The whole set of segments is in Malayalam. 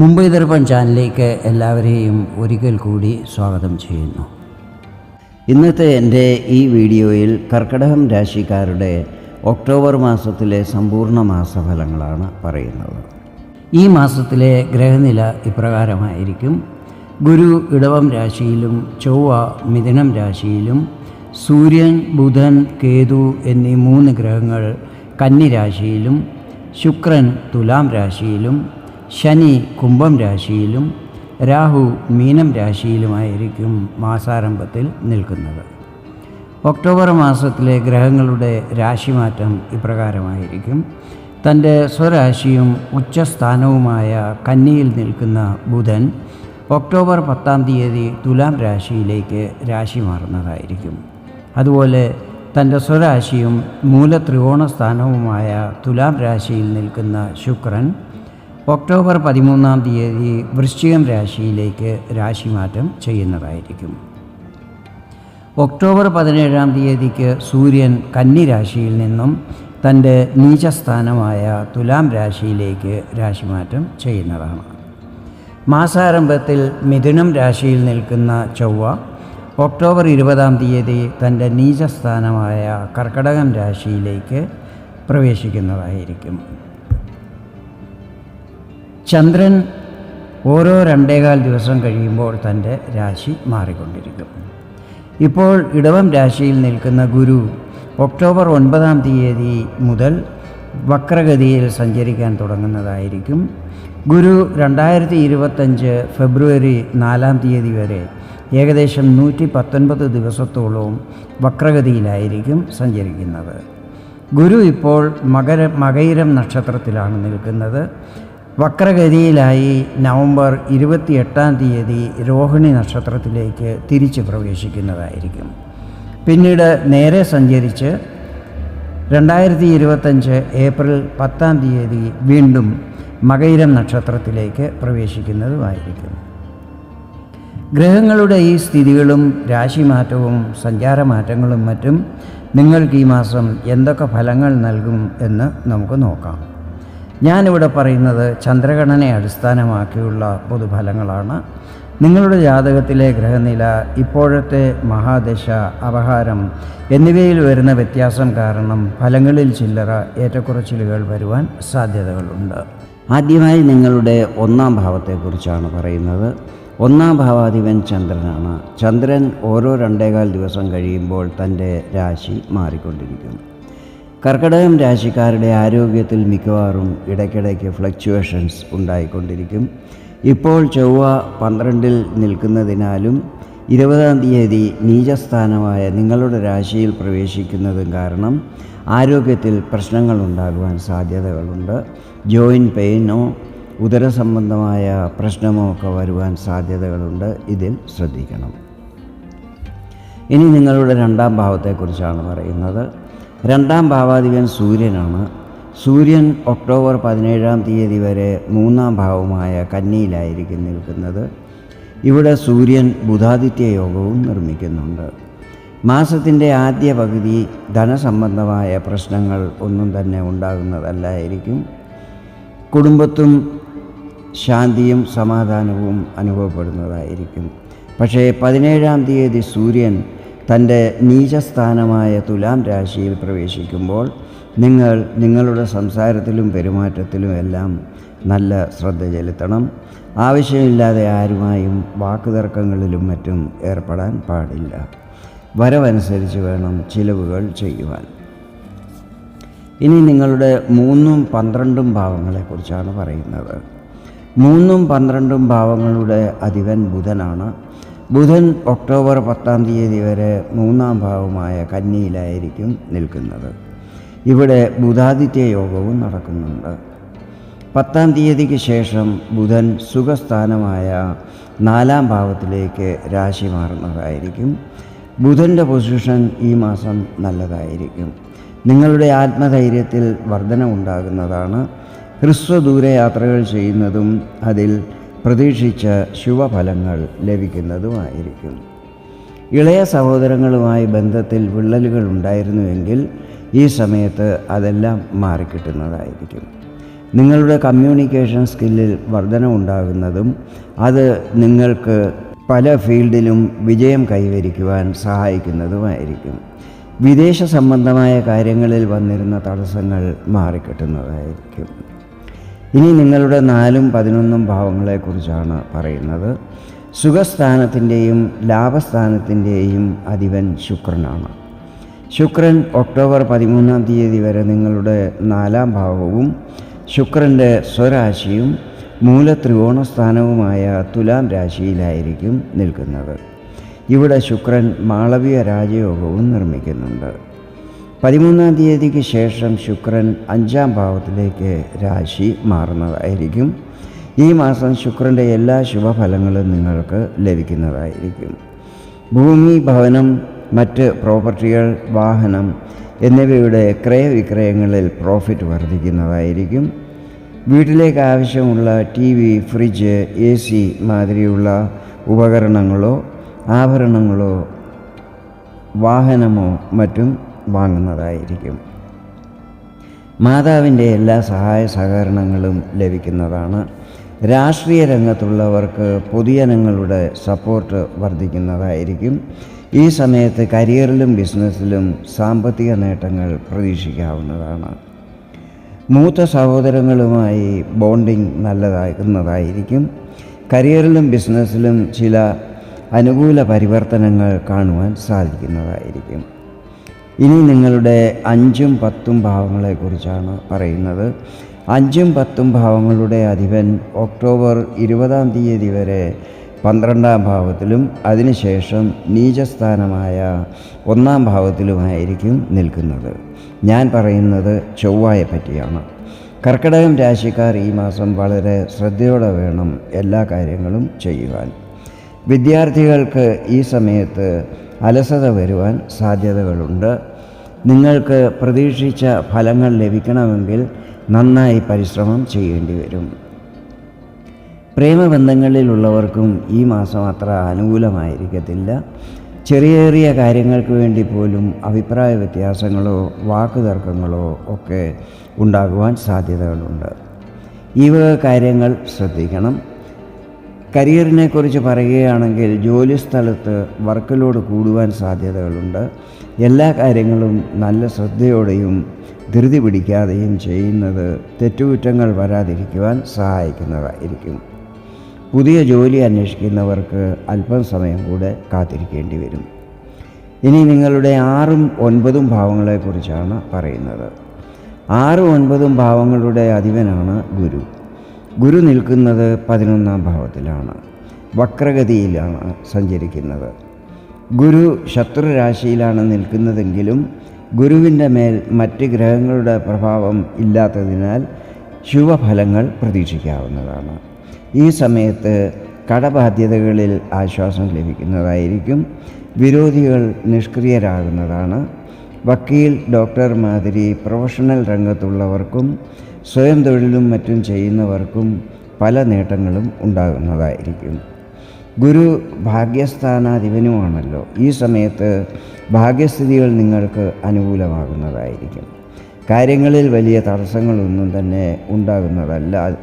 മുംബൈ ദർപ്പൺ ചാനലിലേക്ക് എല്ലാവരെയും ഒരിക്കൽ കൂടി സ്വാഗതം ചെയ്യുന്നു. ഇന്നത്തെ എന്റെ ഈ വീഡിയോയിൽ കർക്കടകം രാശിക്കാരുടെ ഒക്ടോബർ മാസത്തിലെ സമ്പൂർണ മാസഫലങ്ങളാണ് പറയുന്നത്. ഈ മാസത്തിലെ ഗ്രഹനില ഇപ്രകാരമായിരിക്കും. ഗുരു ഇടവം രാശിയിലും ചൊവ്വ മിഥുനം രാശിയിലും സൂര്യൻ ബുധൻ കേതു എന്നീ മൂന്ന് ഗ്രഹങ്ങൾ കന്നിരാശിയിലും ശുക്രൻ തുലാം രാശിയിലും ശനി കുംഭം രാശിയിലും രാഹു മീനം രാശിയിലുമായിരിക്കും മാസാരംഭത്തിൽ നിൽക്കുന്നത്. ഒക്ടോബർ മാസത്തിലെ ഗ്രഹങ്ങളുടെ രാശിമാറ്റം ഇപ്രകാരമായിരിക്കും. തന്റെ സ്വരാശിയും ഉച്ചസ്ഥാനവുമായ കന്നിയിൽ നിൽക്കുന്ന ബുധൻ ഒക്ടോബർ പത്താം തീയതി തുലാം രാശിയിലേക്ക് രാശി മാറുന്നതായിരിക്കും. അതുപോലെ തന്റെ സ്വരാശിയും മൂലത്രികോണസ്ഥാനവുമായ തുലാം രാശിയിൽ നിൽക്കുന്ന ശുക്രൻ ഒക്ടോബർ പതിമൂന്നാം തീയതി വൃശ്ചികം രാശിയിലേക്ക് രാശിമാറ്റം ചെയ്യുന്നതായിരിക്കും. ഒക്ടോബർ പതിനേഴാം തീയതിക്ക് സൂര്യൻ കന്നി രാശിയിൽ നിന്നും തന്റെ നീചസ്ഥാനമായ തുലാം രാശിയിലേക്ക് രാശിമാറ്റം ചെയ്യുന്നതാണ്. മാസാരംഭത്തിൽ മിഥുനം രാശിയിൽ നിൽക്കുന്ന ചൊവ്വ ഒക്ടോബർ ഇരുപതാം തീയതി തന്റെ നീചസ്ഥാനമായ കർക്കടകം രാശിയിലേക്ക് പ്രവേശിക്കുന്നതായിരിക്കും. ചന്ദ്രൻ ഓരോ രണ്ടേകാൽ ദിവസം കഴിയുമ്പോൾ തന്റെ രാശി മാറിക്കൊണ്ടിരിക്കും. ഇപ്പോൾ ഇടവം രാശിയിൽ നിൽക്കുന്ന ഗുരു ഒക്ടോബർ ഒൻപതാം തീയതി മുതൽ വക്രഗതിയിൽ സഞ്ചരിക്കാൻ തുടങ്ങുന്നതായിരിക്കും. ഗുരു രണ്ടായിരത്തി ഇരുപത്തഞ്ച് ഫെബ്രുവരി നാലാം തീയതി വരെ ഏകദേശം നൂറ്റി പത്തൊൻപത് ദിവസത്തോളവും വക്രഗതിയിലായിരിക്കും സഞ്ചരിക്കുന്നത്. ഗുരു ഇപ്പോൾ മകര മകയിരം നക്ഷത്രത്തിലാണ് നിൽക്കുന്നത്. വക്രഗതിയിലായി നവംബർ ഇരുപത്തിയെട്ടാം തീയതി രോഹിണി നക്ഷത്രത്തിലേക്ക് തിരിച്ച് പ്രവേശിക്കുന്നതായിരിക്കും. പിന്നീട് നേരെ സഞ്ചരിച്ച് രണ്ടായിരത്തി ഇരുപത്തഞ്ച് ഏപ്രിൽ പത്താം തീയതി വീണ്ടും മകയിരം നക്ഷത്രത്തിലേക്ക് പ്രവേശിക്കുന്നതുമായിരിക്കും. ഗ്രഹങ്ങളുടെ ഈ സ്ഥിതികളും രാശിമാറ്റവും സഞ്ചാരമാറ്റങ്ങളും മറ്റും നിങ്ങൾക്ക് ഈ മാസം എന്തൊക്കെ ഫലങ്ങൾ നൽകും എന്ന് നമുക്ക് നോക്കാം. ഞാനിവിടെ പറയുന്നത് ചന്ദ്രഗണനെ അടിസ്ഥാനമാക്കിയുള്ള പൊതുഫലങ്ങളാണ്. നിങ്ങളുടെ ജാതകത്തിലെ ഗ്രഹനില ഇപ്പോഴത്തെ മഹാദശ അപഹാരം എന്നിവയിൽ വരുന്ന വ്യത്യാസം കാരണം ഫലങ്ങളിൽ ചില്ലറ ഏറ്റക്കുറച്ചിലുകൾ വരുവാൻ സാധ്യതകളുണ്ട്. ആദ്യമായി നിങ്ങളുടെ ഒന്നാം ഭാവത്തെക്കുറിച്ചാണ് പറയുന്നത്. ഒന്നാം ഭാവാധിപൻ ചന്ദ്രനാണ്. ചന്ദ്രൻ ഓരോ രണ്ടേകാൽ ദിവസം കഴിയുമ്പോൾ തന്റെ രാശി മാറിക്കൊണ്ടിരിക്കും. കർക്കടകം രാശിക്കാരുടെ ആരോഗ്യത്തിൽ മിക്കവാറും ഇടയ്ക്കിടയ്ക്ക് ഫ്ലക്ച്വേഷൻസ് ഉണ്ടായിക്കൊണ്ടിരിക്കും. ഇപ്പോൾ ചൊവ്വ പന്ത്രണ്ടിൽ നിൽക്കുന്നതിനാലും ഇരുപതാം തീയതി നീചസ്ഥാനമായ നിങ്ങളുടെ രാശിയിൽ പ്രവേശിക്കുന്നതും കാരണം ആരോഗ്യത്തിൽ പ്രശ്നങ്ങൾ ഉണ്ടാകുവാൻ സാധ്യതകളുണ്ട്. ജോയിന്റ് പെയിനോ ഉദരസംബന്ധമായ പ്രശ്നമോ ഒക്കെ വരുവാൻ സാധ്യതകളുണ്ട്. ഇതിൽ ശ്രദ്ധിക്കണം. ഇനി നിങ്ങളുടെ രണ്ടാം ഭാവത്തെക്കുറിച്ചാണ് പറയുന്നത്. രണ്ടാം ഭാവാധിപൻ സൂര്യനാണ്. സൂര്യൻ ഒക്ടോബർ പതിനേഴാം തീയതി വരെ മൂന്നാം ഭാവമായ കന്നിയിലായിരിക്കും നിൽക്കുന്നത്. ഇവിടെ സൂര്യൻ ബുധാദിത്യ യോഗവും നിർമ്മിക്കുന്നുണ്ട്. മാസത്തിന്റെ ആദ്യ പകുതി ധനസംബന്ധമായ പ്രശ്നങ്ങൾ ഒന്നും തന്നെ ഉണ്ടാകുന്നതല്ലായിരിക്കും. കുടുംബത്തും ശാന്തിയും സമാധാനവും അനുഭവപ്പെടുന്നതായിരിക്കും. പക്ഷേ പതിനേഴാം തീയതി സൂര്യൻ തന്റെ നീചസ്ഥാനമായ തുലാം രാശിയിൽ പ്രവേശിക്കുമ്പോൾ നിങ്ങൾ നിങ്ങളുടെ സംസാരത്തിലും പെരുമാറ്റത്തിലും എല്ലാം നല്ല ശ്രദ്ധ ചെലുത്തണം. ആവശ്യമില്ലാതെ ആരുമായും വാക്കുതർക്കങ്ങളിലും മറ്റും ഏർപ്പെടാൻ പാടില്ല. വരവനുസരിച്ച് വേണം ചിലവുകൾ ചെയ്യുവാൻ. ഇനി നിങ്ങളുടെ മൂന്നും പന്ത്രണ്ടും ഭാവങ്ങളെക്കുറിച്ചാണ് പറയുന്നത്. മൂന്നും പന്ത്രണ്ടും ഭാവങ്ങളുടെ അധിപൻ ബുധനാണ്. ബുധൻ ഒക്ടോബർ പത്താം തീയതി വരെ മൂന്നാം ഭാവമായ കന്നിയിലായിരിക്കും നിൽക്കുന്നത്. ഇവിടെ ബുധാദിത്യ യോഗവും നടക്കുന്നുണ്ട്. പത്താം തീയതിക്ക് ശേഷം ബുധൻ സുഖസ്ഥാനമായ നാലാം ഭാവത്തിലേക്ക് രാശി മാറുന്നതായിരിക്കും. ബുധന്റെ പൊസിഷൻ ഈ മാസം നല്ലതായിരിക്കും. നിങ്ങളുടെ ആത്മധൈര്യത്തിൽ വർധന ഉണ്ടാകുന്നതാണ് ഹ്രസ്വദൂര യാത്രകൾ ചെയ്യുന്നതും അതിൽ പ്രതീക്ഷിച്ച ശുഭഫലങ്ങൾ ലഭിക്കുന്നതുമായിരിക്കും. ഇളയ സഹോദരങ്ങളുമായി ബന്ധത്തിൽ വിള്ളലുകൾ ഉണ്ടായിരുന്നുവെങ്കിൽ ഈ സമയത്ത് അതെല്ലാം മാറിക്കിട്ടുന്നതായിരിക്കും. നിങ്ങളുടെ കമ്മ്യൂണിക്കേഷൻ സ്കില്ലിൽ വർധനമുണ്ടാകുന്നതും അത് നിങ്ങൾക്ക് പല ഫീൽഡിലും വിജയം കൈവരിക്കുവാൻ സഹായിക്കുന്നതുമായിരിക്കും. വിദേശ സംബന്ധമായ കാര്യങ്ങളിൽ വന്നിരുന്ന തടസ്സങ്ങൾ മാറിക്കിട്ടുന്നതായിരിക്കും. ഇനി നിങ്ങളുടെ നാലും പതിനൊന്നും ഭാവങ്ങളെക്കുറിച്ചാണ് പറയുന്നത്. സുഖസ്ഥാനത്തിന്റെയും ലാഭസ്ഥാനത്തിന്റെയും അധിപൻ ശുക്രനാണ്. ശുക്രൻ ഒക്ടോബർ പതിമൂന്നാം തീയതി വരെ നിങ്ങളുടെ നാലാം ഭാവവും ശുക്രന്റെ സ്വരാശിയും മൂല ത്രികോണസ്ഥാനവുമായ തുലാം രാശിയിലായിരിക്കും നിൽക്കുന്നത്. ഇവിടെ ശുക്രൻ മാളവീയ രാജയോഗവും നിർമ്മിക്കുന്നുണ്ട്. പതിമൂന്നാം തീയതിക്ക് ശേഷം ശുക്രൻ അഞ്ചാം ഭാവത്തിലേക്ക് രാശി മാറുന്നതായിരിക്കും. ഈ മാസം ശുക്രന്റെ എല്ലാ ശുഭഫലങ്ങളും നിങ്ങൾക്ക് ലഭിക്കുന്നതായിരിക്കും. ഭൂമി ഭവനം മറ്റ് പ്രോപ്പർട്ടികൾ വാഹനം എന്നിവയുടെ ക്രയവിക്രയങ്ങളിൽ പ്രോഫിറ്റ് വർദ്ധിക്കുന്നതായിരിക്കും. വീട്ടിലേക്ക് ആവശ്യമുള്ള T V fridge A C മാതിരിയുള്ള ഉപകരണങ്ങളോ ആഭരണങ്ങളോ വാഹനമോ മറ്റും വാങ്ങുന്നതായിരിക്കും. മാതാവിന്റെ എല്ലാ സഹായ സഹകരണങ്ങളും ലഭിക്കുന്നതാണ്. രാഷ്ട്രീയ രംഗത്തുള്ളവർക്ക് പൊതുജനങ്ങളുടെ സപ്പോർട്ട് വർദ്ധിക്കുന്നതായിരിക്കും. ഈ സമയത്ത് കരിയറിലും ബിസിനസ്സിലും സാമ്പത്തിക നേട്ടങ്ങൾ പ്രതീക്ഷിക്കാവുന്നതാണ്. മൂത്ത സഹോദരങ്ങളുമായി ബോണ്ടിങ് നല്ലതാകുന്നതായിരിക്കും കരിയറിലും ബിസിനസ്സിലും ചില അനുകൂല പരിവർത്തനങ്ങൾ കാണുവാൻ സാധിക്കുന്നതായിരിക്കും. ഇനി നിങ്ങളുടെ അഞ്ചും പത്തും ഭാവങ്ങളെക്കുറിച്ചാണ് പറയുന്നത്. അഞ്ചും പത്തും ഭാവങ്ങളുടെ അധിപൻ ഒക്ടോബർ ഇരുപതാം തീയതി വരെ പന്ത്രണ്ടാം ഭാവത്തിലും അതിനുശേഷം നീചസ്ഥാനമായ ഒന്നാം ഭാവത്തിലുമായിരിക്കും നിൽക്കുന്നത്. ഞാൻ പറയുന്നത് ചൊവ്വായെ പറ്റിയാണ്. കർക്കിടകം രാശിക്കാർ ഈ മാസം വളരെ ശ്രദ്ധയോടെ വേണം എല്ലാ കാര്യങ്ങളും ചെയ്യുവാൻ. വിദ്യാർത്ഥികൾക്ക് ഈ സമയത്ത് അലസത വരുവാൻ സാധ്യതകളുണ്ട്. നിങ്ങൾക്ക് പ്രതീക്ഷിച്ച ഫലങ്ങൾ ലഭിക്കണമെങ്കിൽ നന്നായി പരിശ്രമം ചെയ്യേണ്ടി വരും. പ്രേമബന്ധങ്ങളിലുള്ളവർക്കും ഈ മാസം അത്ര അനുകൂലമായിരിക്കത്തില്ല. ചെറിയ ചെറിയ കാര്യങ്ങൾക്ക് വേണ്ടി പോലും അഭിപ്രായ വ്യത്യാസങ്ങളോ വാക്കുതർക്കങ്ങളോ ഒക്കെ ഉണ്ടാകുവാൻ സാധ്യതകളുണ്ട്. ഈ വക കാര്യങ്ങൾ ശ്രദ്ധിക്കണം. കരിയറിനെക്കുറിച്ച് പറയുകയാണെങ്കിൽ ജോലിസ്ഥലത്ത് വർക്ക് ലോഡ് കൂടുവാൻ സാധ്യതകളുണ്ട്. എല്ലാ കാര്യങ്ങളും നല്ല ശ്രദ്ധയോടെയും ധൃതി പിടിക്കാതെയും ചെയ്യുന്നത് തെറ്റുകുറ്റങ്ങൾ വരാതിരിക്കുവാൻ സഹായിക്കുന്നതായിരിക്കും. പുതിയ ജോലി അന്വേഷിക്കുന്നവർക്ക് അല്പം സമയം കൂടെ കാത്തിരിക്കേണ്ടി വരും. ഇനി നിങ്ങളുടെ ആറും ഒൻപതും ഭാവങ്ങളെക്കുറിച്ചാണ് പറയുന്നത്. ആറും ഒൻപതും ഭാവങ്ങളുടെ അധിപനാണ് ഗുരു. ഗുരു നിൽക്കുന്നത് പതിനൊന്നാം ഭാവത്തിലാണ്. വക്രഗതിയിലാണ് സഞ്ചരിക്കുന്നത്. ഗുരു ശത്രുരാശിയിലാണ് നിൽക്കുന്നതെങ്കിലും ഗുരുവിന്റെ മേൽ മറ്റ് ഗ്രഹങ്ങളുടെ പ്രഭാവം ഇല്ലാത്തതിനാൽ ശുഭഫലങ്ങൾ പ്രതീക്ഷിക്കാവുന്നതാണ്. ഈ സമയത്ത് കടബാധ്യതകളിൽ ആശ്വാസം ലഭിക്കുന്നതായിരിക്കും. വിരോധികൾ നിഷ്ക്രിയരാകുന്നതാണ്. വക്കീൽ ഡോക്ടർ മാതിരി പ്രൊഫഷണൽ രംഗത്തുള്ളവർക്കും സ്വയം തൊഴിലും മറ്റും ചെയ്യുന്നവർക്കും പല നേട്ടങ്ങളും ഉണ്ടാകുന്നതായിരിക്കും. ഗുരു ഭാഗ്യസ്ഥാനാധിപനുമാണല്ലോ. ഈ സമയത്ത് ഭാഗ്യസ്ഥിതികൾ നിങ്ങൾക്ക് അനുകൂലമാകുന്നതായിരിക്കും. കാര്യങ്ങളിൽ വലിയ തടസ്സങ്ങളൊന്നും തന്നെ ഉണ്ടാകുന്നതല്ല.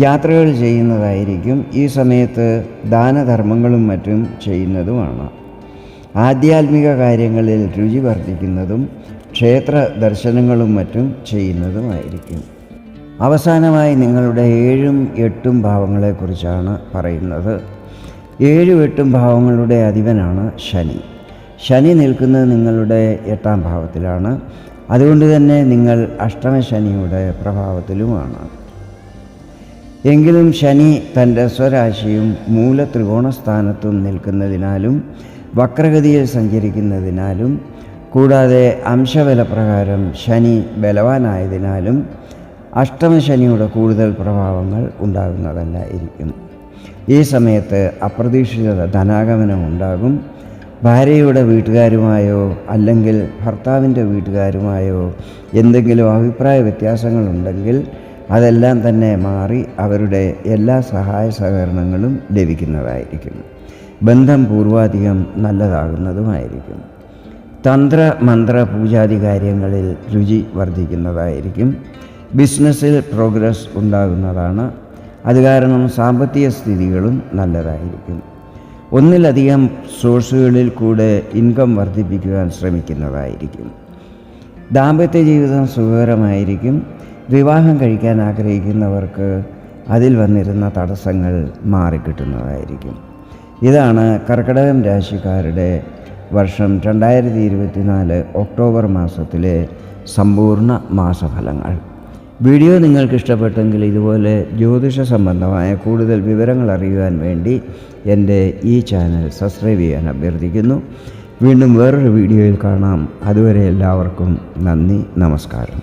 യാത്രകൾ ചെയ്യുന്നതായിരിക്കും. ഈ സമയത്ത് ദാനധർമ്മങ്ങളും മറ്റും ചെയ്യുന്നതുമാണ്. ആധ്യാത്മിക കാര്യങ്ങളിൽ രുചി വർദ്ധിക്കുന്നതും ക്ഷേത്ര ദർശനങ്ങളും മറ്റും ചെയ്യുന്നതുമായിരിക്കും. അവസാനമായി നിങ്ങളുടെ ഏഴും എട്ടും ഭാവങ്ങളെക്കുറിച്ചാണ് പറയുന്നത്. ഏഴും എട്ടും ഭാവങ്ങളുടെ അധിപനാണ് ശനി. ശനി നിൽക്കുന്നത് നിങ്ങളുടെ എട്ടാം ഭാവത്തിലാണ്. അതുകൊണ്ട് തന്നെ നിങ്ങൾ അഷ്ടമശനിയുടെ പ്രഭാവത്തിലുമാണ്. എങ്കിലും ശനി തന്റെ സ്വരാശിയും മൂല ത്രികോണസ്ഥാനത്തും നിൽക്കുന്നതിനാലും വക്രഗതിയിൽ സഞ്ചരിക്കുന്നതിനാലും കൂടാതെ അംശബലപ്രകാരം ശനി ബലവാനായതിനാലും അഷ്ടമശനിയുടെ കൂടുതൽ പ്രഭാവങ്ങൾ ഉണ്ടാകുന്നതല്ലായിരിക്കും ഈ സമയത്ത് അപ്രതീക്ഷിത ധനാഗമനം ഉണ്ടാകും. ഭാര്യയുടെ വീട്ടുകാരുമായോ അല്ലെങ്കിൽ ഭർത്താവിന്റെ വീട്ടുകാരുമായോ എന്തെങ്കിലും അഭിപ്രായ വ്യത്യാസങ്ങളുണ്ടെങ്കിൽ അതെല്ലാം തന്നെ മാറി അവരുടെ എല്ലാ സഹായ സഹകരണങ്ങളും ലഭിക്കുന്നതായിരിക്കും. ബന്ധം പൂർവാധികം നല്ലതാകുന്നതുമായിരിക്കും. തന്ത്ര മന്ത്ര പൂജാതി കാര്യങ്ങളിൽ രുചി വർദ്ധിക്കുന്നതായിരിക്കും. ബിസിനസ്സിൽ പ്രോഗ്രസ് ഉണ്ടാകുന്നതാണ്. അത് കാരണം സാമ്പത്തിക സ്ഥിതികളും നല്ലതായിരിക്കും. ഒന്നിലധികം സോഴ്സുകളിൽ കൂടെ ഇൻകം വർദ്ധിപ്പിക്കുവാൻ ശ്രമിക്കുന്നതായിരിക്കും. ദാമ്പത്യ ജീവിതം സുഖകരമായിരിക്കും. വിവാഹം കഴിക്കാൻ ആഗ്രഹിക്കുന്നവർക്ക് അതിൽ വന്നിരുന്ന തടസ്സങ്ങൾ മാറിക്കിട്ടുന്നതായിരിക്കും. ഇതാണ് കർക്കിടകം രാശിക്കാരുടെ വർഷം രണ്ടായിരത്തി ഇരുപത്തിനാല് ഒക്ടോബർ മാസത്തിലെ സമ്പൂർണ മാസഫലങ്ങൾ. വീഡിയോ നിങ്ങൾക്ക് ഇഷ്ടപ്പെട്ടെങ്കിൽ ഇതുപോലെ ജ്യോതിഷ സംബന്ധമായ കൂടുതൽ വിവരങ്ങൾ അറിയുവാൻ വേണ്ടി എന്റെ ഈ ചാനൽ സബ്സ്ക്രൈബ് ചെയ്യാൻ അഭ്യർത്ഥിക്കുന്നു. വീണ്ടും വേറൊരു വീഡിയോയിൽ കാണാം. അതുവരെ എല്ലാവർക്കും നന്ദി നമസ്കാരം.